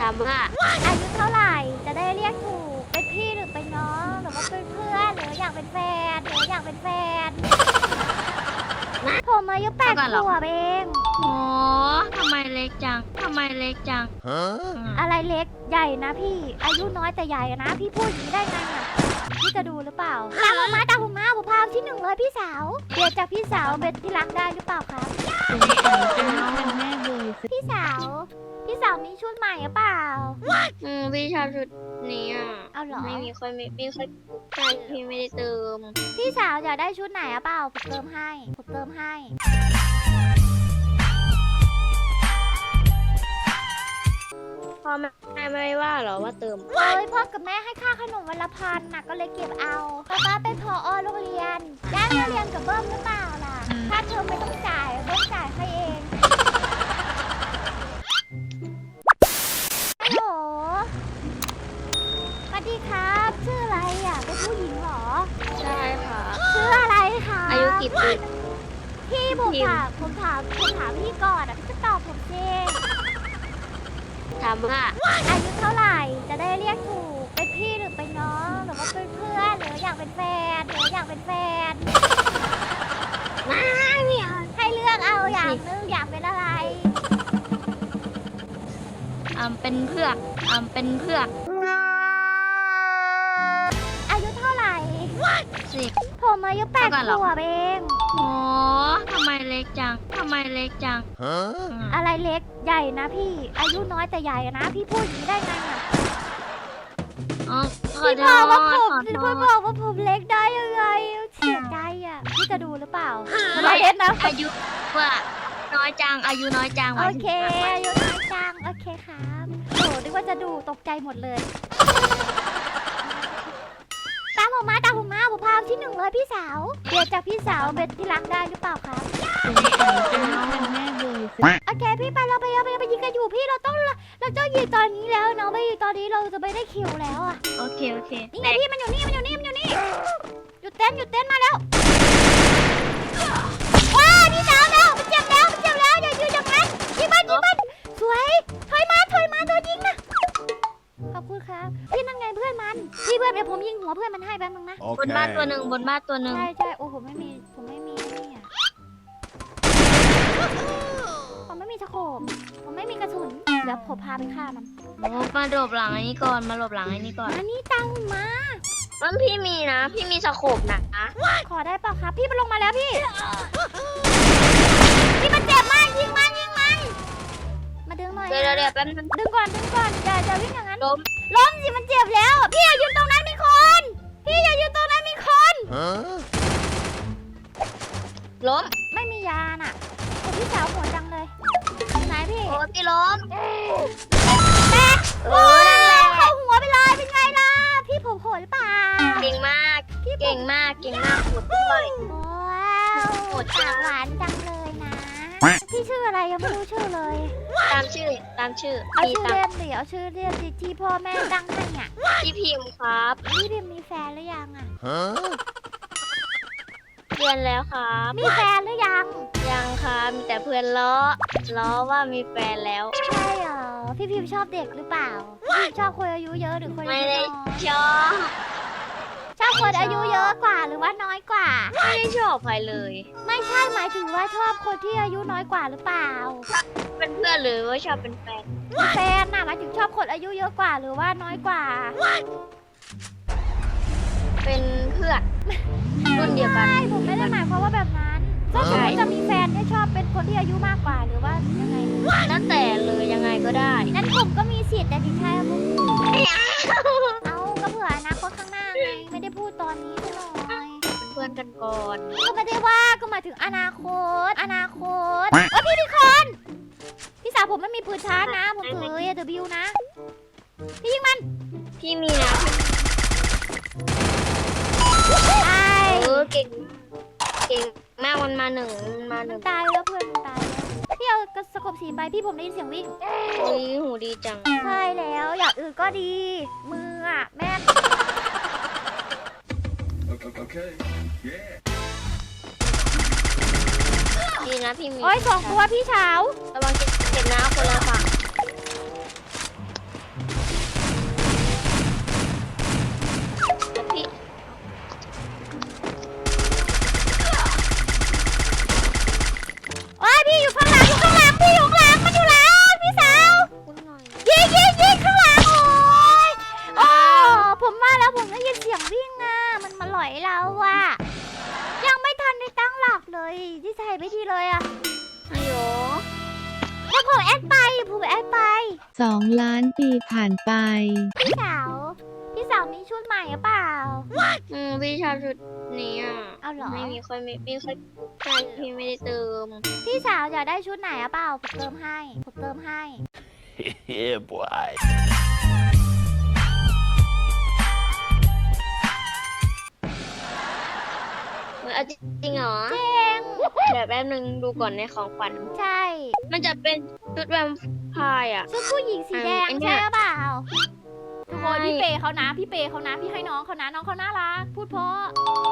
ถามว่าอายุเท่าไหร่จะได้เรียกถูก เป็นพี่หรือเป็นน้องหรือว่าเป็นเพื่อนหรืออยากเป็นแฟนหรืออยากเป็นแฟนผมอายุแปดเท่ากันเหรอขวบเองโอ้ทำไมเล็กจังทำไมเล็กจัง Huh? อืมอะไรเล็กใหญ่นะพี่ อายุน้อยแต่ใหญ่นะ พี่พูดอย่างนี้ได้ไงอะพี่จะดูหรือเปล่าตามผมมาตามผมมาผมพาที่หนึ่งเลยพี่สาวเบียดจากพี่สาวเป็นที่รักได้หรือเปล่าครับสงสัยเป็นน้องเป็นแม่เลย พี่สาว พี่สาวมีชุดใหม่หรือเปล่า อืมพี่ชอบชุดนี้อะเอาเหรอ ไม่มีค่อยไม่ไม่ค่อยใช่พี่ไม่ได้เติม พี่สาวอยากได้ชุดไหนอะเปล่าผมเติมให้ผมเติมให้ พ่อแม่ไม่ได้ว่าเหรอว่าเติม เอ้ยพ่อกับแม่ให้ค่าขนมวันละพันน่ะก็เลยเก็บเอาป้าป้าเป็นพออโรงเรียนได้มาเรียนกับเบิ้มหรือเปล่าล่ะค่าเทอมไม่ต้องจ่ายเบิ้มจ่ายให้เอ อายุกี่ปีพี่ผมพิมพ์ ถามผมถามผมถามพี่ก่อนอะพี่จะตอบผมสิถามว่าอายุเท่าไหร่จะได้เรียกถูกเป็นพี่หรือเป็นน้องหรือว่าเป็นเพื่อนหรืออยากเป็นแฟนหรืออยากเป็นแฟนไม่ไม่เอาให้เลือกเอาอย่างหนึงอยากเป็นอะไร อ่าเป็นเพือกอ่าเป็นเพือกอายุเท่าไหร่สิบ ผมอายุแปดเท่ากันเหรอขวบเอง โอ้ทำไมเล็กจัง ทำไมเล็กจัง Huh? อืมอะไรเล็กใหญ่นะพี่ อายุน้อยแต่ใหญ่นะ พี่พูดอย่างนี้ได้ไงอะอ๋อขอพี่โทบอกว่าษผมขอพี่โทบษอกว่าผมเล็กได้ยังไงเสียใจอะพี่จะดูหรือเปล่าไม่เล็กนะ อายุว่าน้อยจัง อายุน้อยจังหโอมายถึงเคอายุน้อยจัง โอเคครับโหนึกว่าจะดูตกใจหมดเลยตาม ผมมาตามผมมาผมพาที่หนึ่งเลยพี่สาวเบียดจากพี่สาวเป็นที่รักได้หรือเปล่าครับสงสัยเป็นน้องเป็นแม่เลยโอเคพี่ไปเราไปเราไปเราไปยิงกันอยู่พี่เราต้องเราต้องยิงตอนนี้แล้วเนาะไม่ยิงตอนนี้เราจะไม่ได้คิวแล้วอะโอเคโอเคนี่ไงพี่มันอยู่นี่มันอยู่นี่มันอยู่นี่หยุดเต้นหยุดเต้นมาแล้ว คุณครับพี่นั่งไงเพื่อนมัน พี่เพื่อนเดี๋ยวผมยิงหัวเพื่อนมันให้แป๊บนึงนะ บนบ้านตัวห Okay. นึ่งบนบ้านตัวหนึ่งใช่ใช่โอ้ผมไม่มีผมไม่มีนี่อะผมไม่มีสโคปผมไม่มีกระสุนเดี๋ยวผมพาไปฆ่ามันโอ้มาหลบหลังไอ้นี่ก่อนมาหลบหลังไอ้นี่ก่อนอันนี้ตังค์มา มันพี่มีนะ พี่มีสโคปนะขอได้เปล่าครับ พี่มันลงมาแล้วพี่ พี่มันเจ็บมากยิงมันยิงมัน มาดึงหน่อย เดี๋ยวเดี๋ยวเดี๋ยวแป๊บนึงดึงก่อนดึงก่อนอย่าอย่าวิ่งอย่างนั้น ล้ม ล้มสิมันเจ็บแล้ว พี่อย่ายืนตรงนั้นมีคน พี่อย่ายืนตรงนั้นมีคน Huh? ล้มไม่มียาน่ะโอ้พี่สาวหัวจังเลยอยู่ไหนพี่ โอ้พี่ล้มามชื่อเอาพี่ชื่อตามเล่นดิเอาชื่อเล่นดิที่พ่อแม่ตั้งให้อะพี่พิมพ์ครับ พี่พิมมีแฟนหรือยังอะ Huh? เรียนแล้วครับ มีแฟนหรือยัง ยังครับมีแต่เพื่อนล้อ ล้อว่ามีแฟนแล้ว ใช่เหรอ พี่พิมชอบเด็กหรือเปล่าพี่พิมชอบคนอายุเยอะหรือคนอาไม่ยุได้น้อยชอบชอบ คนอายุเยอะกว่าหรือว่าน้อยกว่า ไม่ได้ชอบใครเลย ไม่ใช่หมายถึงว่าชอบคนที่อายุน้อยกว่าหรือเปล่า เป็นเพื่อนหรือว่าชอบเป็นแฟนมีแฟนน่ะหมายถึงชอบคนอายุเยอะกว่าหรือว่าน้อยกว่า เป็นเพื่อนรุ่นเดียวกันใช่ผมไม่ได้หมายความว่าแบบนั้นก็ใช่ผมจะมีแฟนที่ชอบเป็นคนที่อายุมากกว่าหรือว่ายังไงแล้วแต่เลยยังไงก็ได้งั้นผมก็มีสิทธิ์แต่ดิใช่พวกเอาก็เผื่ออนาคตข้างหน้า ไงไม่ได้พูดตอนนี้ซะหน่อยเป็นเพื่อนกันก่อนก็ไม่ได้ว่าก็หมายถึงอนาคต อนาคตเอ้ยพี่มีคนพี่สาวผมไม่มีปืนชาร์จนะ ผมถือ AW นะ พี่ยิงมันพี่มีนะตายเออเก่งเก่งมากมันมาหนึ่งมันมาหมันึ่นงตายแล้วเพื่อนมันตายแล้วพี่เอากระสกบสีไปพี่ผมได้ยินเสียงวิ่ง อุ้ยหูดีจัง ใช่แล้ว อย่างอื่นก็ดี มืออะ แม่น Okay. Yeah. ดีนะพี่มีโอ้ยสองตัวพี่เช้า ระวังเจ็บเจ็บนะคนละฝั่ง สองล้านปีผ่านไป พี่สาว พี่สาวมีชุดใหม่หรือเปล่า อืมพี่ชอบชุดนี้อะเอาเหรอ ไม่มีค่อยไม่ไม่ค่อยใช่พี่ไม่ได้เติม พี่สาวอยากได้ชุดไหนหรือเปล่าผมเติมให้ผมเติมให้ yeah, boy. เฮ้ยเอาจริงๆเหรอเจ๋งเดี๋ยวแป๊บนึงดูก่อนในของขวัญ ใช่ มันจะเป็นชุดแวม ไพร์อะ ชุดผู้หญิงสีแดงอันเนี้ใช่ยหรือเปล่าทุกคนใช่พี่เปย์เขานะ พี่เปย์เขานะ พี่ให้น้องเขานะ น้องเขาน่ารัก พูดเพราะ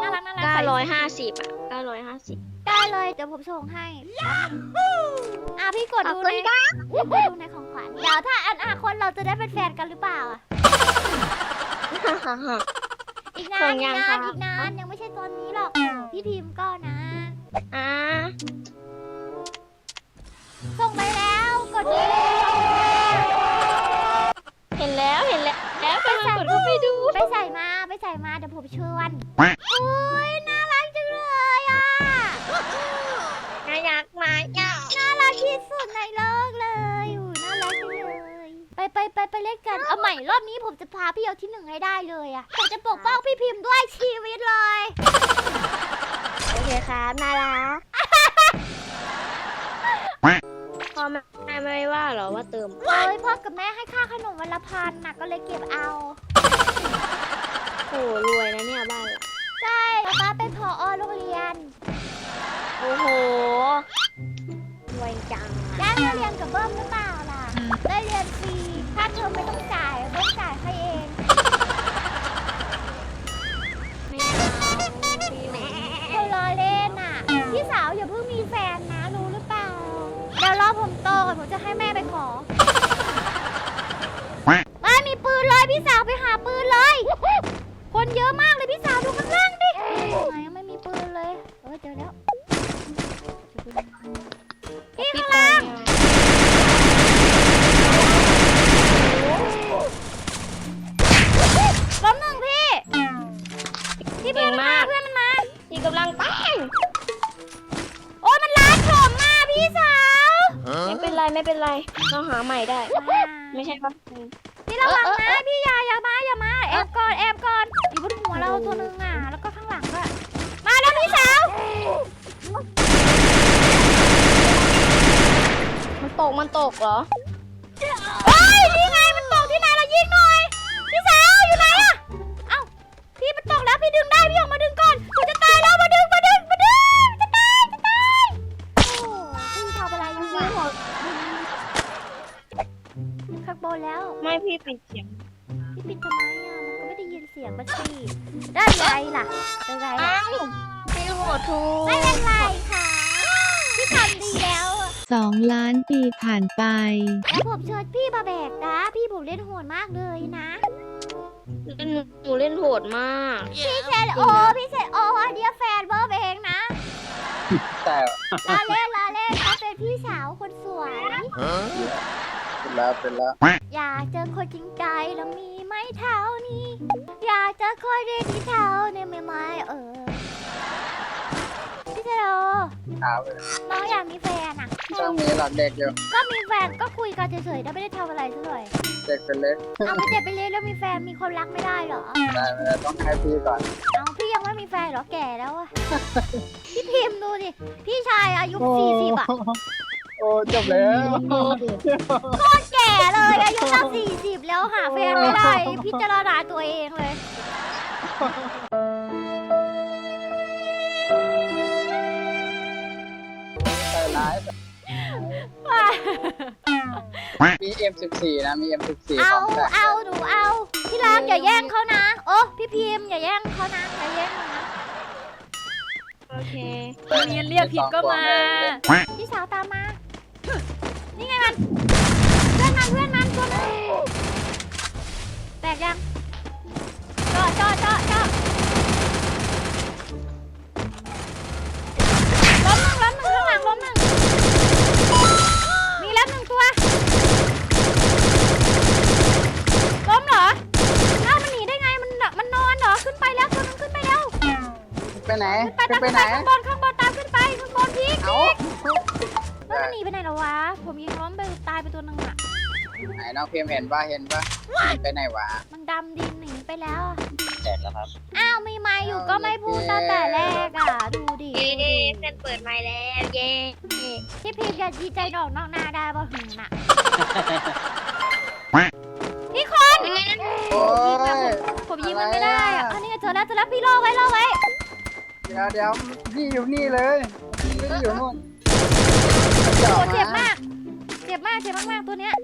น่ารักน่ารักใส่950อะ950ได้เลยเดี๋ยวผมส่งให้อะพี่กดขอบดูคุในณค่ะพี่กดดูในของขวัญเดี๋ยวถ้าอนาคตเราจะได้เป็นแฟนกันหรือเปล่าอะอีกนาส่นงอียักงนานคะอีกนานยังไม่ใช่ตอนนี้หรอกพี่พิมพ์ก็นะ อ่าส่งไปแล้ว กดดูเห็นแล้วเห็นแล้วแล้วกำลังกดเข้าไปดูไปใส่มาไปใส่มาเดี๋ยวผมชวนอุ้ยน่ารักจังเลยอะน่ารักไหมอะน่ารักที่สุดในโลกเลยอู้น่ารักจังเลยไปไปไปไปเล่นกันเอาใหม่รอบนี้ผมจะพาพี่เอาที่หนึ่งให้ได้เลยอะผมจะปกป้องพี่พิมพ์ด้วยชีวิตเลยโอเคครับน่ารักพ่อแม่ไม่ว่าเหรอว่าเติม เอ้ยพ่อกับแม่ให้ค่าขนมวันละพันน่ะก็เลยเก็บเอาโหรวยนะเนี่ยบ้านเราใช่ป๊าป๊าเป็นผอโรงเรียน โอ้โหรวยจังได้เรียนกับเบิ้มหรือเปล่าล่ะ ได้ จะให้แม่ ไม่เป็นไรไม่เป็นไรเราหาใหม่ได้ ไม่ใช่ปะพี่ระวังนะพี่อย่าอย่ามาอย่ามาแอบก่อนแอบก่อนอยู่บนหัวเราตัวนึงอะแล้วก็ข้างหลังด้วยมาแล้วพี่สาวมันตกมันตกเหรอเฮ้ยนี่ไงมันตกที่ไหนเรายิงหน่อยพี่สาว สองล้านปีผ่านไป แล้วผมเชิญพี่มาแบกนะ พี่ผมเล่นโหดมากเลยนะเล่นหนูเล่นโหดมาก พี่เซนโอพี่เซนโออันเนี้ยแฟนเบอร์เองนะแต่ลาเล่นลาเล่นเขาเป็นพี่สาวคนสวย เป็นแล้วเป็นแล้วอยากเจอคนจริงใจแล้วมีไหมเท่านี้อยากเจอคนดีที่เท่าเนี่ยไม่ไหมเออพี่เซนโอขาวน้องอยากมีแฟนอะ ช่วงนี้หลักเด็กอยู่ก็มีแฟนก็คุยกันเฉยๆนะไม่ได้ทำอะไรซะหน่อยเด็กเป็นเล็กเอาไม่เจ็บไปเลยแล้วมีแฟนมีคนรักไม่ได้เหรอ ได้ไม่ได้ต้องให้พี่ก่อน เอาพี่ยังไม่มีแฟนเหรอแก่แล้วอะ พี่พิมพ์ดูดิ พี่ชายอายุสี่สิบอะโอ้จบแล้วแก่เลยอายุตั้งสี่สิบแล้วหาแฟนไม่ได้ พิจารณาตัวเองเลย มี M14 นะ มี M14 เอา ของแต่เอา หนูเอา ที่รักอย่าแย่งเขานะ โอ้พี่พิมพ์อย่าแย่งเขานะ อย่าแย่งเขานะ โอเคเรียนเรียกผิดก็มา พี่สาวตามมา นี่ไงมัน เพื่อนมันเพื่อนมันตัวนึงแตกยังเจาะเจาะเจาะเจาะ ไปไหนขึ้นไปขึ้นตามไปขึ้นไหนไปข้างบนข้างบนตามขึ้นไปข้างบนพีกเอาแล้วมันหนีไปไหนแล้ววะ ผมยิงล้มไปตายไปตัวหนึงอะไหนน้องพิมพ์เห็นป่ะเห็นป่ะไปไหนวะมันดำดินหนีไปแล้วอะแจกแล้วครับ อ้าวมีไม้อยู่ก็ไม่พูดตั้งแต่แรกอะดูดิเย้เพื่อนเปิดไมค์แล้วเย้พี่พีจะดีใจดอกนอกหน้าได้ป่ะหึงน่ะพี่คน โอ้ย ผมยิงมันไม่ได้อะไรอะอะอันนี้ไงเจอแล้วเจอแล้วพี่รอไว้รอไว้ เดี๋ยวเดี๋ยวพี่อยู่นี่เลยพี่อยู่นู่นโอ้เจ็บมาก เจ็บมาก เจ็บมากๆตัวเนี้ย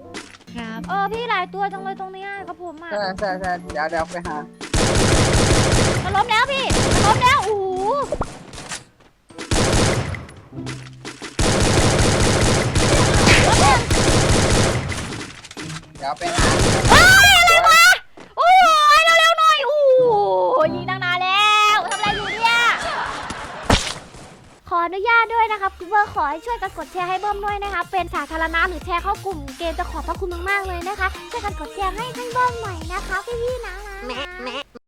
ครับเออพี่หลายตัวจังเลยตรงเนี้ยครับผมอะใช่ใช่ใช่เดี๋ยวเดี๋ยวไปหามันล้มแล้วพี่ มันล้มแล้ว โอ้โหเดี๋ยวไปหา ให้ช่วยกันกดแชร์ให้เบิ้มด้วยนะคะ เป็นสาธารณะหรือแชร์เข้ากลุ่มเกมจะขอบพระคุณมากๆเลยนะคะ ช่วยกันกดแชร์ให้ให้เบิ้มหน่อยนะคะพี่ๆนะแมะแมะ